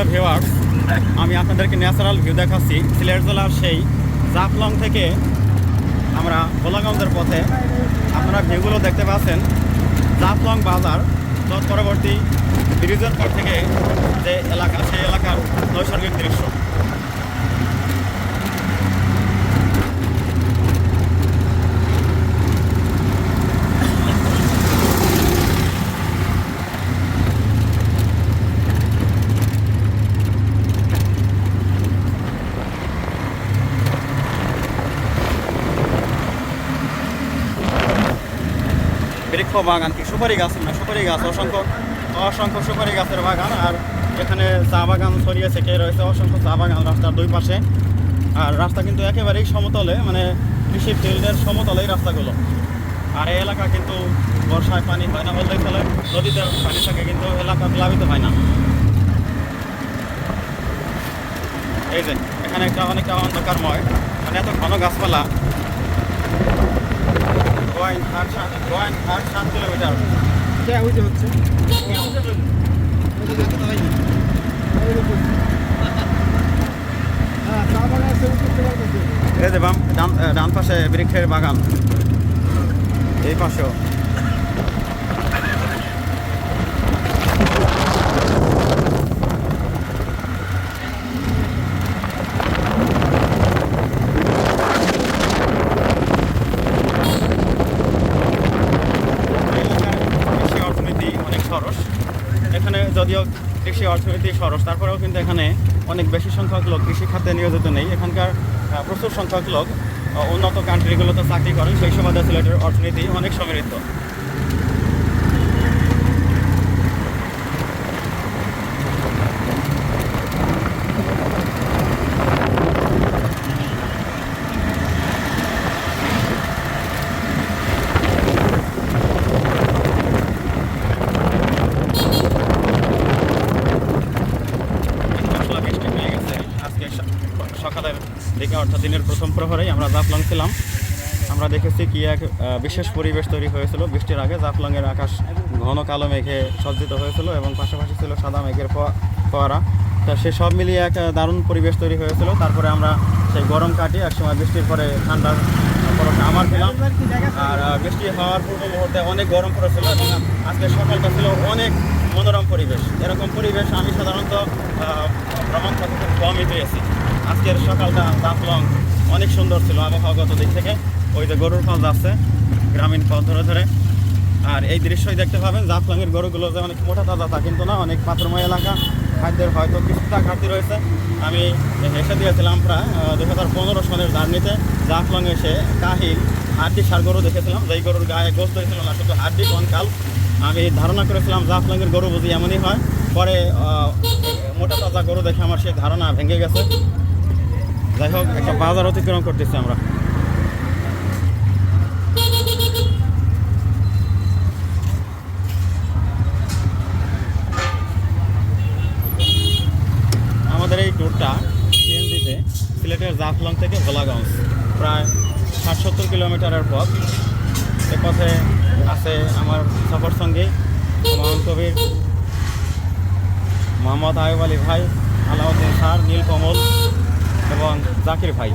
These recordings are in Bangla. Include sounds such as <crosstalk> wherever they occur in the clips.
সুপ্রিয় ভিউয়ার্স আমি আপনাদেরকে ন্যাচারাল ভিউ দেখাচ্ছি। সিলেট জেলার সেই জাফলং থেকে আমরা গোলাগঞ্জের পথে আপনারা ভিউগুলো দেখতে পাচ্ছেন। জাফলং বাজার তৎপরবর্তী ব্রিজের পর থেকে যে এলাকা, সেই এলাকার নৈসর্গিক দৃশ্য। বৃক্ষ বাগান কি সুপারি গাছ না, সুপারি গাছ, অসংখ্য অসংখ্য সুপারি গাছের বাগান। আর এখানে চা বাগান ছড়িয়ে ছিটিয়ে রয়েছে? অসংখ্য চা বাগান রাস্তার দুই পাশে। আর রাস্তা কিন্তু একেবারেই সমতলে মানে কৃষি ফিল্ডের সমতলেই রাস্তাগুলো। আর এই এলাকা কিন্তু বর্ষায় পানি হয় না বলতেই চলে, নদীতে পানি থাকে কিন্তু এলাকা প্লাবিত হয় না। এই যে, এখানে একটা অনেকটা অন্ধকারময় মানে এত ঘন গাছপালা। গোয়াইন আট সাত গোয়াইন আট সাত কিলোমিটার। হচ্ছে? হ্যাঁ এই যে বাম ডান ডান পাশে বৃক্ষের বাগান। এই পাশেও এই এলাকার কৃষি অর্থনীতি অনেক সরস এখানে যদিও কৃষি অর্থনীতি সরস তারপরেও কিন্তু এখানে অনেক বেশি সংখ্যক লোক কৃষি খাতে নিয়োজিত নেই। এখানকার প্রচুর সংখ্যক লোক উন্নত কান্ট্রিগুলোতে চাকরি করেন, সেই সুবাদে সিলেটের অর্থনীতি অনেক সমৃদ্ধ আসলে বৃষ্টি হয়ে গেছে আজকে স- সকালের দিকে, অর্থাৎ দিনের প্রথম প্রহরেই আমরা জাফলং ছিলাম। আমরা দেখেছি কি এক বিশেষ পরিবেশ তৈরি হয়েছিল। বৃষ্টির আগে জাফলংয়ের আকাশ ঘন কালো মেঘে সজ্জিত হয়েছিল এবং পাশাপাশি ছিল সাদা মেঘের ফোয়া- ফোয়ারা। তা সে সব মিলিয়ে এক দারুণ পরিবেশ তৈরি হয়েছিল। তারপরে আমরা সেই গরম কাটিয়ে একসময় বৃষ্টির পরে ঠান্ডার আমার পেলাম আর বৃষ্টি হওয়ার পূর্ব মুহূর্তে অনেক গরম পড়েছিল আজকে সকালটা ছিল অনেক মনোরম পরিবেশ। এরকম পরিবেশ আমি সাধারণত ভ্রমণ পথে খুব কমই পেয়েছি। আজকের সকালটা দাঁতলং অনেক সুন্দর ছিল আবহাওয়াগত দিক থেকে। ওই যে গরুর ফল যাচ্ছে গ্রামীণ পথ ধরে ধরে। আর এই দৃশ্যই দেখতে পাবেন জাফলংয়ের গরুগুলো যে অনেক মোটা তাজা তা কিন্তু না, অনেক পাথরময় এলাকা। খাদ্যের হয়তো কিছুটা ঘাটতি রয়েছে। আমি এসে দিয়েছিলাম প্রায় দু হাজার পনেরো সনের জার্নিতে জাফলং এসে কাহিল হাড্ডি সার গরু দেখেছিলাম। যেই গরুর গায়ে গোস্ত হয়েছিল না, শুধু হাড্ডি, কঙ্কাল। আমি ধারণা করেছিলাম জাফলংয়ের গরু বুঝি এমনই হয়। পরে মোটা তাজা গরু দেখে আমার সেই ধারণা ভেঙে গেছে। যাই হোক, একটা বাজার অতিক্রম করতেছি আমরা। আমাদের এই ট্যুরটা সিএনজিতে, সিলেটের জাফলং থেকে ভোলাগঞ্জ প্রায় ষাট সত্তর কিলোমিটারের পথ। এ পথে আছে আমার সফর সঙ্গী হুমায়ুন কবির মোহাম্মদ আয়ুব আলী ভাই, আলাউদ্দিন স্যার, নীলকমল। এবং জাকির ভাই।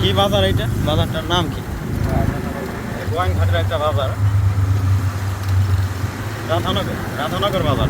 কি বাজার এইটা? বাজারটার নাম কি? গোয়াইনঘাটের একটা বাজার। রাধানগর রাধানগর বাজার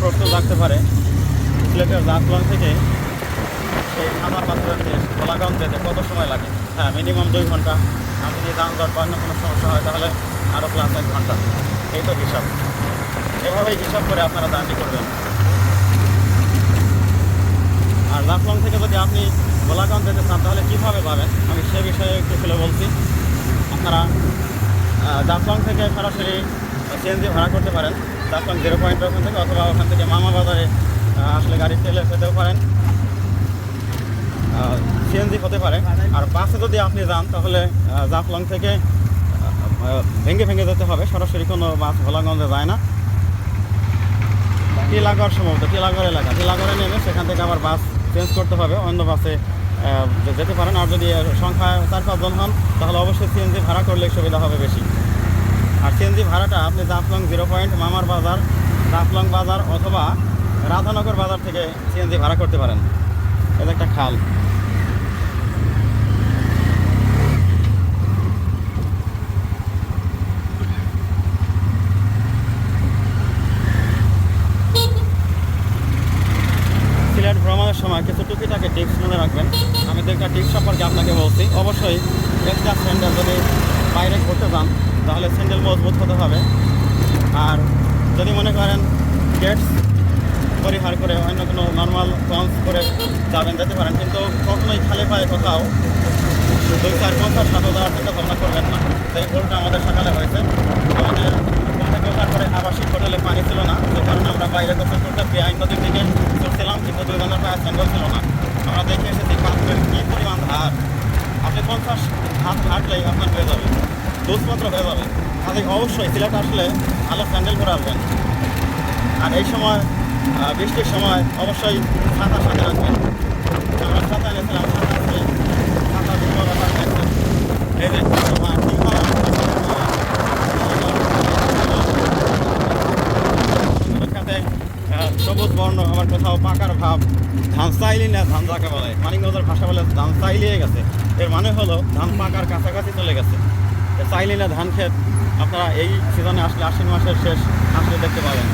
প্রশ্ন লাগতে পারে। সিলেটের জাফলং থেকে সেই পাত্রের দেশ গোলাগঞ্জ যেতে কত সময় লাগে? হ্যাঁ মিনিমাম দুই ঘণ্টা। আমি যদি যানজট বা অন্য কোনো সমস্যা হয়, তাহলে আরও প্লাস এক ঘণ্টা। এই তো হিসাব। এভাবেই হিসাব করে আপনারা দানটি করবেন। আর জাফলং থেকে যদি আপনি গোলাগঞ্জ যেতে চান, তাহলে কীভাবে পাবেন? আমি সে বিষয়ে একটু খুলে বলছি। আপনারা জাফলং থেকে সরাসরি সিএনজি ভাড়া করতে পারেন। জাফলং জিরো পয়েন্ট ওখান থেকে অথবা ওখান থেকে মামা বাজারে আসলে গাড়ি তেলে পেতেও পারেন। সিএনজি হতে পারে। আর বাসে যদি আপনি যান, তাহলে জাফলং থেকে ভেঙে ভেঙে যেতে হবে। সরাসরি কোনো বাস ভোলাগঞ্জে যায় না। টিলাগড় সম্ভবত, টিলাগড় এলাকা। টিলাগড়ে নেমে সেখান থেকে আবার বাস চেঞ্জ করতে হবে। অন্য বাসে যেতে পারেন। আর যদি সংখ্যা চার পাঁচজন হন, তাহলে অবশ্যই সিএনজি ভাড়া করলে সুবিধা হবে বেশি। আর সিএনজি ভাড়াটা আপনি জাফলং জিরো পয়েন্ট মামার বাজার, জাফলং বাজার অথবা রাধানগর বাজার থেকে সিএনজি ভাড়া করতে পারেন। এটা একটা খাল। সিলেট ভ্রমণের সময় কিছু টুকিটাকে টিপস মনে রাখবেন। আমি দুইটা টিপস সম্পর্কে আপনাকে বলছি। অবশ্যই এক্সট্রা স্যান্ডেল যদি বাইরে ঘুরতে যান তাহলে স্যান্ডেল মজবুত হতে হবে। আর যদি মনে করেন গেটস পরিহার করে অন্য কোনো নর্মাল পঞ্চ করে যাবেন, যেতে পারেন, কিন্তু কখনোই খালি পায়ে কোথাও দুই চার পঞ্চাশ সাত যাওয়ার চিন্তা ভাবনা করবেন না। সেই ভুলটা আমাদের সকালে হয়েছে। আমাদের থেকে ওঠার পরে আবাসিক হোটেলে পানি ছিল না, যে কারণে আমরা বাইরে গোসল করতে বেআইন নদীর দিকে চলছিলাম কিন্তু দুই জনের পায়ে স্যান্ডেল ছিল না। আমরা দেখে এসেছি পাথরের কী পরিমাণ ধার আপনি পঞ্চাশ হাত হাঁটলেই আপনার হয়ে যাবে দুধপত্র হয়ে যাবে। কাজে অবশ্যই সিলেট আসলে ভালো স্যান্ডেল করে আসবেন আর এই সময় বৃষ্টির সময় অবশ্যই ছাতা সাথে রাখবেন। আমরা ছাতা এনেছিলাম সবুজ বর্ণ, আবার কোথাও পাকার ভাব। ধান চাইলি না ধান যাকে বলে। মানিকগঞ্জের ভাষা বলে ধান চাইলিয়ে গেছে। এর মানে হলো ধান পাকার কাছাকাছি চলে গেছে। তো চাইলি না ধান ক্ষেত আপনারা এই সিজনে আসলে আশ্বিন মাসের শেষ আসলে দেখতে পাবেন।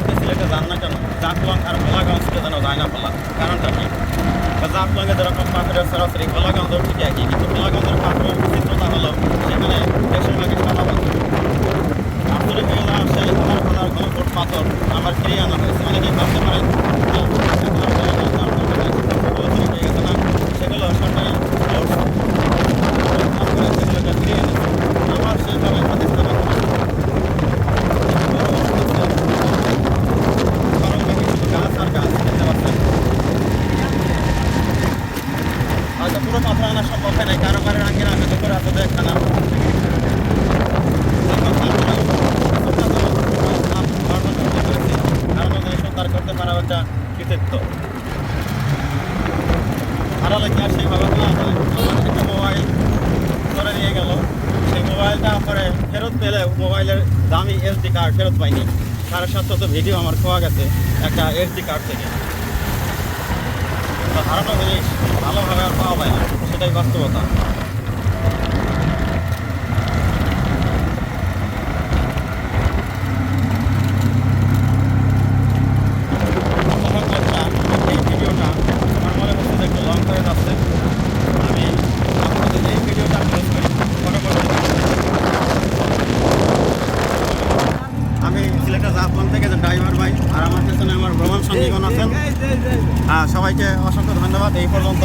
আপনি সিলেটে যান না কেন? জাফলং আর গোলাগঞ্জ যেন যায় না বলা কারণটা কি? জাফলংয়ে যেরকম পাথরের সরাসরি গোলাগঞ্জ ঠিক একই, কিন্তু গোলাগঞ্জের পাথরের বিচিত্রতা হলো সেখানে বেশিরভাগই সাদা পাথর আসলে এগুলো সেই হাজার হাজার ঘন ফুট পাথর আমার ফিরিয়ে আনা হয়েছে অনেকেই ভাবতে পারেন সেগুলো সরকারি আমার সেইভাবে হাতে সাদা পাথর গাছ আর গাছ দেখতে পাচ্ছেন হয়তো পুরো পাথর আনা সম্ভব হয় নাই কারও কারও আঙ্গিনা আমি তো করে আসলে একখানা সুন্দর করতে পারা একটা কৃতিত্ব হারালে কি আর সেইভাবে বলা যায় আমার একটা মোবাইল করে নিয়ে গেল সেই মোবাইলটা পরে ফেরত পেলে মোবাইলের দামি এসডি কার্ড ফেরত পাইনি। সাড়ে সাতশত ভিডিও আমার খোয়া গেছে একটা এসডি কার্ড থেকে। হারানো জিনিস ভালোভাবে আর পাওয়া যায় না, সেটাই বাস্তবতা যাই হোক বন্ধুরা, এই ভিডিওটা আমার মনে হচ্ছে যে একটু লং হয়ে যাচ্ছে আমি আপনাদের এই ভিডিওটা ক্লোজ করি পরবর্তীতে আমি সিলেটের থেকে যে ড্রাইভার ভাই আর আমার পেছনে আমার ভ্রমণ সঙ্গীগণ আছেন। হ্যাঁ সবাইকে অসংখ্য ধন্যবাদ। এই পর্যন্ত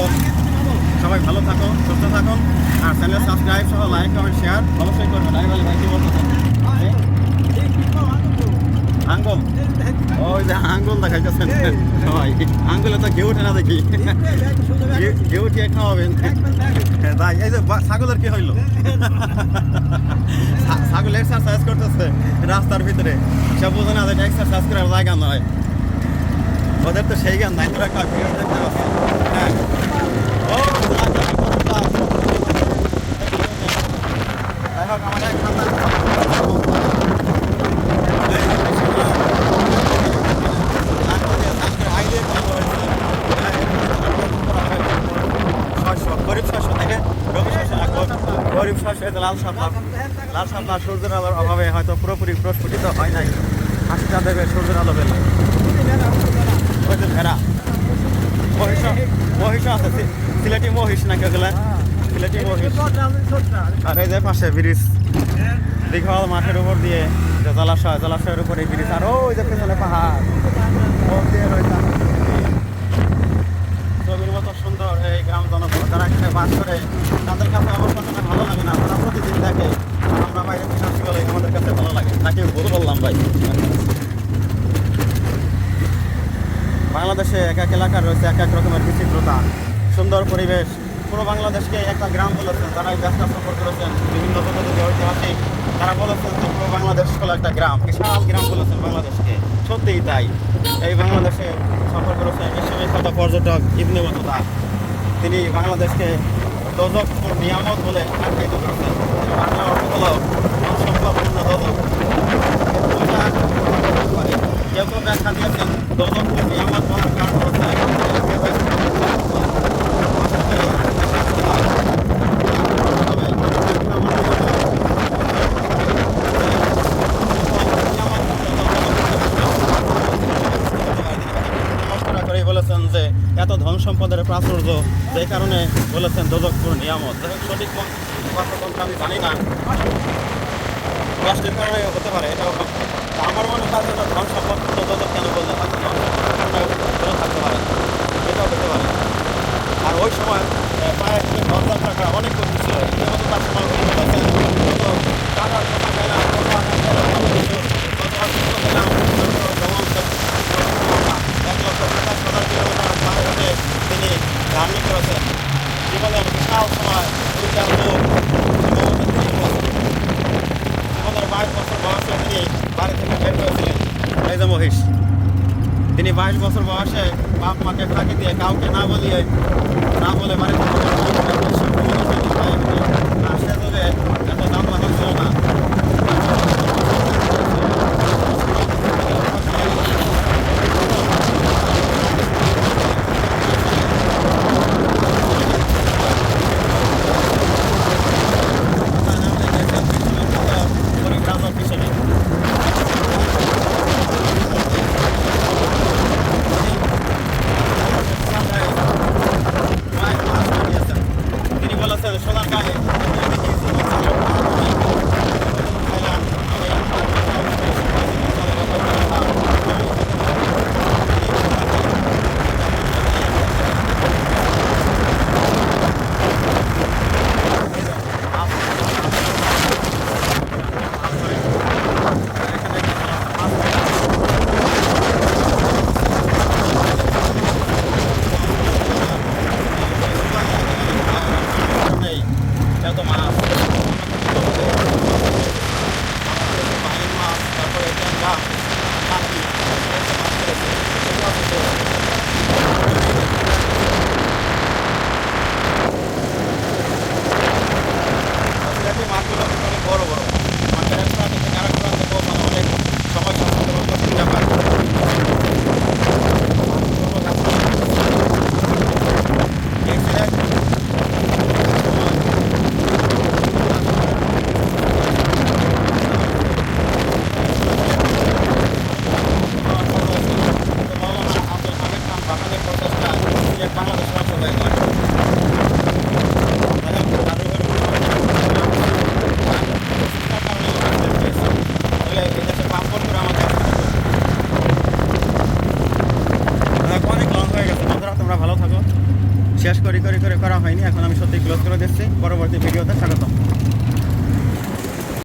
সবাই ভালো থাকো সুস্থ থাকুন আর চ্যানেল সাবস্ক্রাইব সহ লাইক কমেন্ট শেয়ার অবশ্যই করবেন। ড্রাইভার ভাই কি বলতেছেন আঙ্গুল। ওই যে আঙ্গুল দেখাইতেছেন সবাই। আঙ্গুলে তো ঘেউ ওঠে না দেখি। ঘেউ উঠিয়ে খাওয়াবেন। হ্যাঁ, তাই এই যে ছাগলের কি হইল? <laughs> ছা- এক্সারসাইজ করতেছে রাস্তার ভিতরে। সে বোঝে না যে এক্সারসাইজ করার জায়গা নয়। ওদের তো সেই গান নাই, তোরা হ্যাঁ। ও আমার গরিব শস্য লাল শাপলা লাল শাপলা সূর্যের আলোর অভাবে হয়তো পুরোপুরি প্রস্ফুটিত হয় নাই। হাসিটা দেবে সূর্যের আলো পেলে ওই ভেড়া। মহিষ মহিষ আছে সিলেটি মহিষ নাকি ওগুলা? সিলেটি মহিষ। আর এই যে পাশে ব্রিজ। দীঘল মাঠের উপর দিয়ে যে জলাশয়, জলাশয়ের উপরে ব্রিজ। আর ওই যে পেছনে পাহাড়। দিয়ে রয়েছে এই গ্রাম জনগণ, যারা এখানে বাস করে, তাদের কাছে আমার কথাটা ভালো লাগে না। তারা প্রতিদিন দেখে, আমরা বাইরে থেকে আসি বলে আমাদের কাছে ভালো লাগে। তাকে ভুল বললাম ভাই। বাংলাদেশে এক এক এলাকার রয়েছে এক এক রকমের বিচিত্রতা, সুন্দর পরিবেশ। পুরো বাংলাদেশকে একটা গ্রাম বলেছেন তারা এই ব্যবসা সফর করেছেন, বিভিন্ন পদ্ধতি ঐতিহাসিক, তারা বলেছেন যে পুরো বাংলাদেশ হলো একটা গ্রাম, বিশাল গ্রাম বলেছেন বাংলাদেশকে। সত্যিই তাই। এই বাংলাদেশে সফর করেছেন বিশ্ববিখ্যাত পর্যটক ইবনে বতুতা তিনি বাংলাদেশকে দোজক নিয়ামত বলে আখ্যায়িত করছেন। বাংলা অর্থ হল সম্পূর্ণ দজক। যেহেতু ব্যাখ্যা দিয়েছেন দোজককে নিয়ামত বলার কারণ হচ্ছে নমস্কার করে বলেছেন যে এত ধন সম্পদের প্রাচুর্য যে কারণে বলেছেন দোজকপুর নিয়ামত। সঠিক আমি জানি না। হতে পারে আমার মনে হয় ধন সম্পদ হতে পারে। আর ওই সময় প্রায় অনেক গেলাম কত টাকা গেলাম ভালো কিছু কত অসুস্থ গেলাম যেমন এক লক্ষ পঞ্চাশ হাজার কিলোমিটার পায়ে হেঁটে তিনি করেছেন জীবনের বিশাল সময় দুইটা লোক জীবনের বাইশ বছর বয়সে তিনি বাড়ি থেকে বের হয়েছিলেন এই যে মহিষ, তিনি বাইশ বছর বয়সে বাপ মাকে ফাঁকি দিয়ে কাউকে না বলিয়ে, না বলে বাড়ি থেকে বের হয়েছিলেন।